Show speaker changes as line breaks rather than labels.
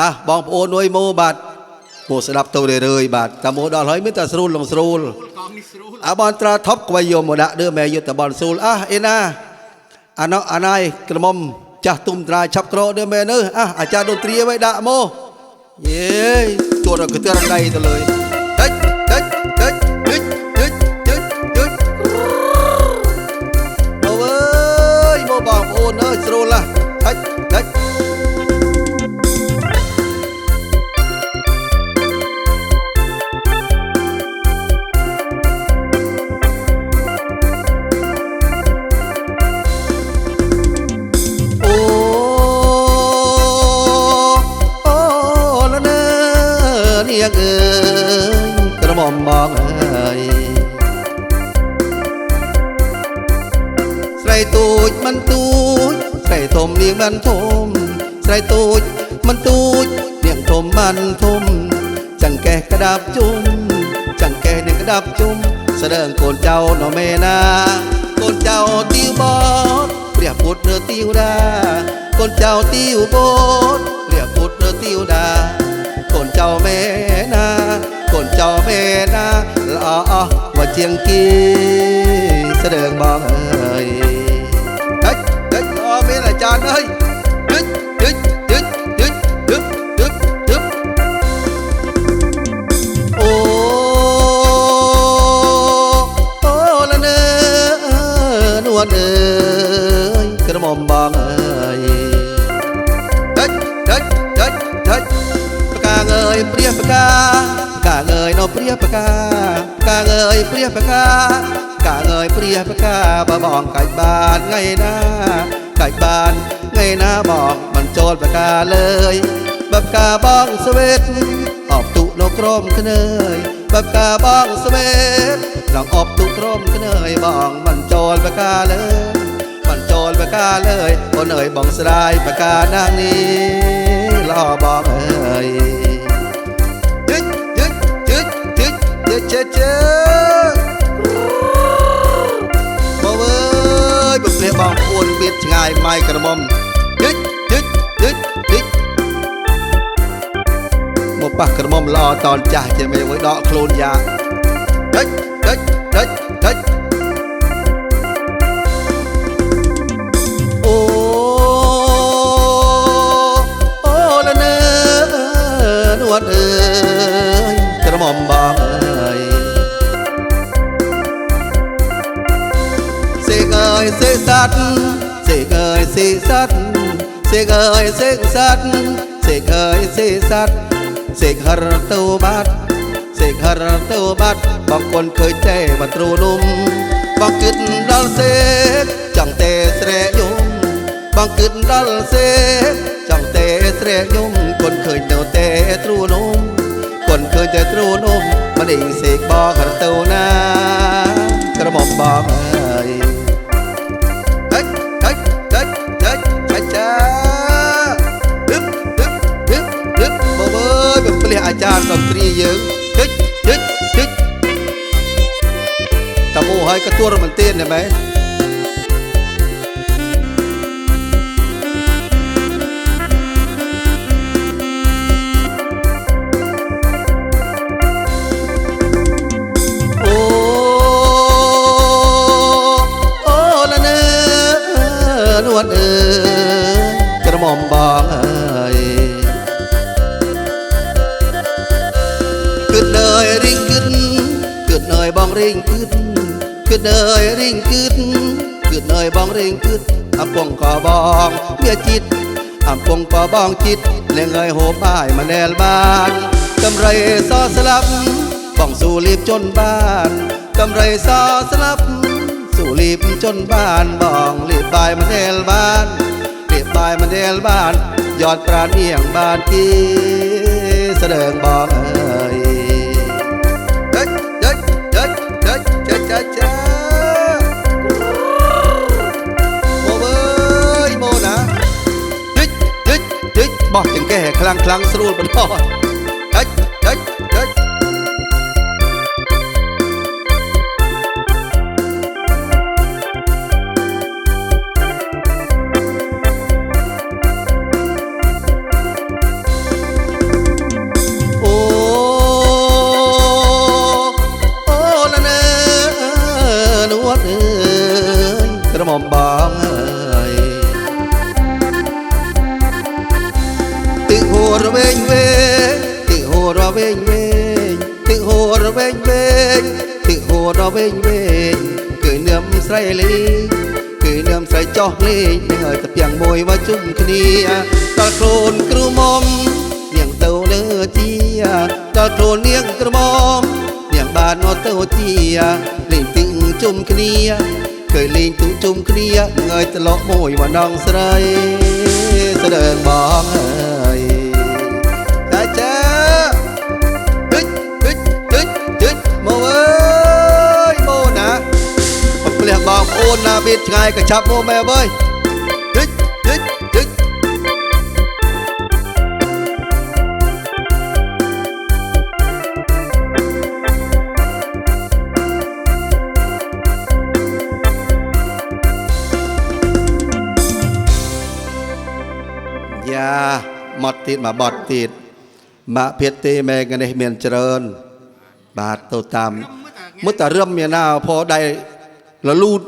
អះបងប្អូនអើយមើលបាទមកស្ដាប់ទៅរឿយៗបាទតាមកដល់ហើយមានតែស្រួលលងស្រួលអាបនត្រាថប់ក្វៃយកមកដាក់ដើមែយុទ្ធបនស្រួលអះអេណាអាណោអាណៃក្រមុំចាស់ទុំត្រាឆាប់ក្រដើមែនអើអះអាចារ្យដូនត្រីឲ្យដាក់មកយេជួរកទិរដៃទៅលើ ងអើយក្រមុំបងអើយស្រីទូចមិនទូចស្រីធំនាងមិនធំស្រីទូចមិនទូចនាងធំមិនធំចង្កេះក្តាប់ជុំចង្កេះនាងក្តាប់ជុំស្ដើងកូនចៅនមេណាកូនចៅទីបតព្រះពុទ្ធនៅទីវតាកូនចៅទីវបតព្រះពុទ្ធនៅទីវតា កូនចៅមេណាកូនចៅមេណាល្អអស់មកជាងគីស្ដើងបងអើយហិចហិចអមានអាចារ្យអើ ផ្កាកាងើយនៅព្រះផ្កាកាងើយព្រះផ្កាកាងើយព្រះផ្កាបើបងកាច់បានថ្ងៃណាកាច់បានថ្ងៃណាបងមិនចូលផ្កាលើយបើផ្កាបងស្វេតអបទុនៅក្រមធ្នើយបើផ្កាបងស្វេតក្នុងអបទុក្រមធ្នើយបងមិនចូលផ្កាលើយមិនចូលផ្កាលើយអូនអើយបងស្រាយផ្កាណាស់នេះល្អបងអើយ បើអើយបើព្រះបងប្អូនមានឆ្ងាយម៉ៃក្រមុំយិចយិចយិចយិចមកប៉ះក្រមុំល្អតនចាស់ជាមេវ័យដកខ្លួនយ៉ា กเอ้ยเสกสัตเสกเอ้ยเสกสัตเสกหรตูบัดเสกหรตูบัดบางคนเคยใจมาตรูลุมบางกึดดอลเสกจังเตะเสรยุมบางกึดดอลเสกจังเตะเสรยุมคนเคยเดาเตตรูลุมคนเคยจะตรูลุมมันเองเสกบอกหรตูนากระหม่อมบอกเอ้ย ហើយក៏ទួរមិនទៀនដែរមែនអូអូលនើនវត្តអើយក្រមុំបងអើយគិតដើយរីងគិតគិតដើយបងរីងគិត คือเนยริ่งกึดคือเนยบองริ่งกึดอำปงกอบองเมื่อจิตอำปงกอบองจิตเล้งเอยโหป้ายมาแนลบ้านกำไรซอสลับป้องสู่รีบจนบ้านกำไรซอสลับ สู่รีบจนบ้านบองรีบบายมาแนลบ้านรีบบายมาแนลบ้านยอดปราณเอียงบ้านที่แสดงบองเอ่ย cha cha บอกจังแก่คลังคลังสรุปบนทอดូរវែងវែងទឹកហូរវែងវែងទឹកហូរវែងវែងទឹកហូរវែងវែងគឺនាមស្រីលីគឺនាមស្រីចោះលេងនឹងឲ្យតាពាំងមួយមកជុំគ្នាដល់ខ្លួនគ្រូមុំនាងទៅលើជាដល់ខ្លួននាងក្រមុំនាងបានមកទៅជាលេងទឹកជុំគ្នាឃើញលេងទូជុំគ្នាងើយត្រឡប់មួយមកដងស្រីស្ដើងបងអើយ នណាមានឆ្ងាយក៏ចាប់មកម៉ែអើយហិចហិចហិចយ៉ាមកទៀតមកបត់ទៀតមកភេទទេមែកនេះមានច្រើន បាទទៅតាមមុតតែរឹមមានណាផោដៃលលូត